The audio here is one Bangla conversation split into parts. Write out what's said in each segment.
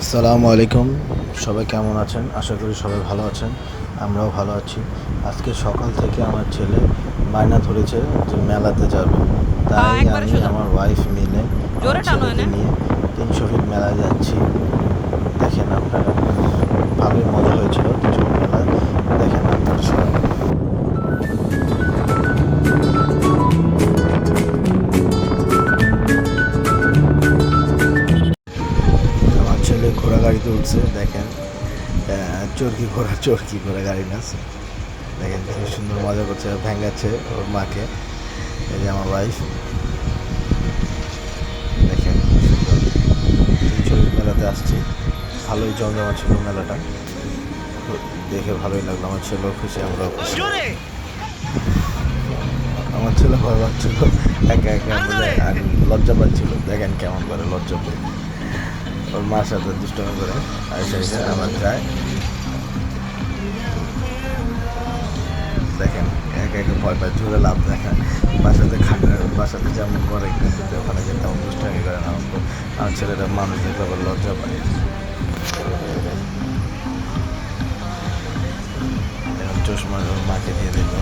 আসসালামু আলাইকুম। সবাই কেমন আছেন? আশা করি সবাই ভালো আছেন। আমরাও ভালো আছি। আজকে সকাল থেকে আমার ছেলে বায়না ধরেছে যে মেলাতে যাবে। তাই হ্যাঁ, আমি আমার ওয়াইফ মিলে জোরে টানো এনে। নিয়ে তিনশো ফিট মেলায় যাচ্ছি। ঘোড়া গাড়িতে উঠছে দেখেন। চরকি ঘোড়া চরকি ঘোড়া গাড়ি না? দেখেন খুব সুন্দর মজা করছে ভেঙ্গাচ্ছে ওর মাকে এই যে আমার ওয়াইফ দেখেন সুন্দর। মেলাতে আসছি। ভালোই জমজমা ছিল মেলাটা। দেখে ভালোই লাগল আমার ছেলেও খুশি আমরাও খুশি। আমার ছেলে ভয় পাচ্ছিল একা একা আর লজ্জা পাচ্ছিল। দেখেন কেমন করে লজ্জা পেয়ে। ওর মার সাথে দুষ্টমি করে। আর সেই আমার যায়। দেখেন একা একা ভয় পায় জোরে লাভ দেখেন বাসাতে খাটা বাসাতে যেমন করে কিন্তু ওখানে যে তেমন দুষ্টমি করে না। আমার ছেলেটা মানুষ দেখলে আবার লজ্জা পায়। চশমা মাকে দিয়ে দিল।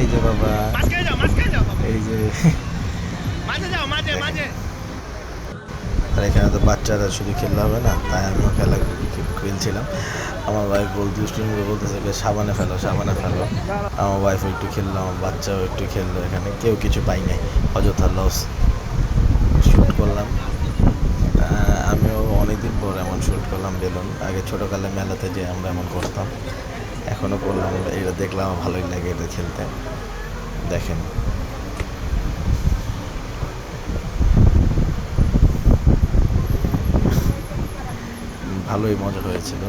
এই যে বাবা। এই যে মাঝে যাও মাঝে মাঝে। আর এখানে তো বাচ্চারা শুধু খেললে হবে না, তাই আমিও খেলা খেলছিলাম আমার ওয়াইফ বল দুষ্টুমি বলতেছে সাবানে ফেলো সাবানে ফেলো। আমার ওয়াইফও একটু খেললো, আমার বাচ্চাও একটু খেললো এখানে। কেউ কিছু পাই নাই, অযথা লস শ্যুট করলাম। আমিও অনেকদিন পর এমন শ্যুট করলাম বেলুন। আগে ছোটোকালে মেলাতে যে আমরা এমন করতাম। এখনও করলাম এটা দেখলাম ভালোই লাগে এটা খেলতে। দেখেন। ভালোই মজা হয়েছিল।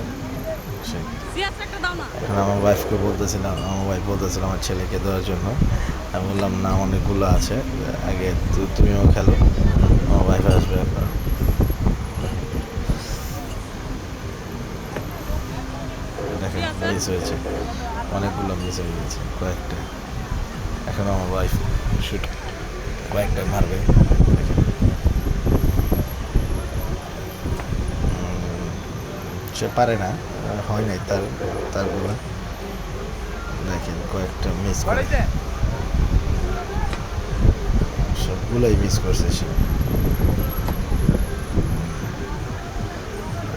এখন আমার ওয়াইফকে বলতেছিলাম, আমার ওয়াইফ বলতেছিল আমার ছেলেকে দেওয়ার জন্য। আমি বললাম, না, অনেকগুলো আছে। আগে তুমিও খেলো। আমার ওয়াইফ আসবে দেখেন মিস হয়েছে। অনেকগুলো মিস হয়ে গেছে, কয়েকটা। এখন আমার ওয়াইফ শুট কয়েকটা মারবে দেখেন উম, সে পারে না হয় নাই তার তারগুলো দেখেন, কয়েকটা মিস করে। সবগুলোই মিস করছে সে।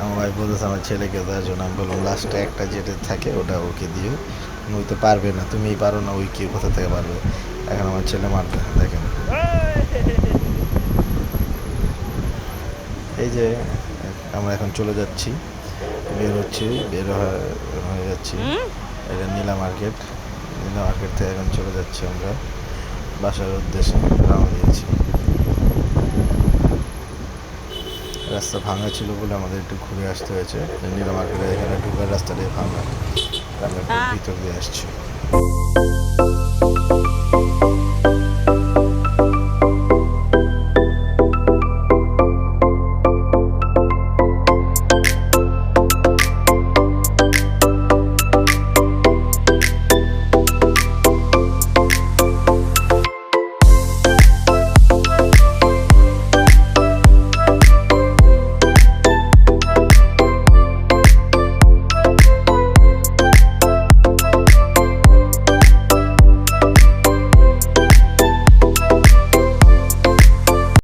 আমার ভাই বলতেছে, আমার ছেলেকে দেওয়ার জন্য আমি বললাম লাস্টে একটা যেটা থাকে, ওটা ওকে দিও। ওই তো পারবে না, তুমিই পারো না, ওই কি কোথা থেকে পারবে? এখন আমার ছেলে মারবে, দেখেন। এই যে, আমরা এখন চলে যাচ্ছি। বের হচ্ছি বের হয়ে- যাচ্ছি? এটা নীলা মার্কেট। নীলা মার্কেট থেকে এখন চলে যাচ্ছি আমরা। বাসার উদ্দেশ্যে রওনা দিয়েছি। রাস্তা ভাঙা ছিল বলে আমাদের একটু ঘুরে আসতে হয়েছে। নীলা মার্কেটে এখানে ঢুকার রাস্তাটাই ভাঙা। আমরা। ভিতর দিয়ে আসছি।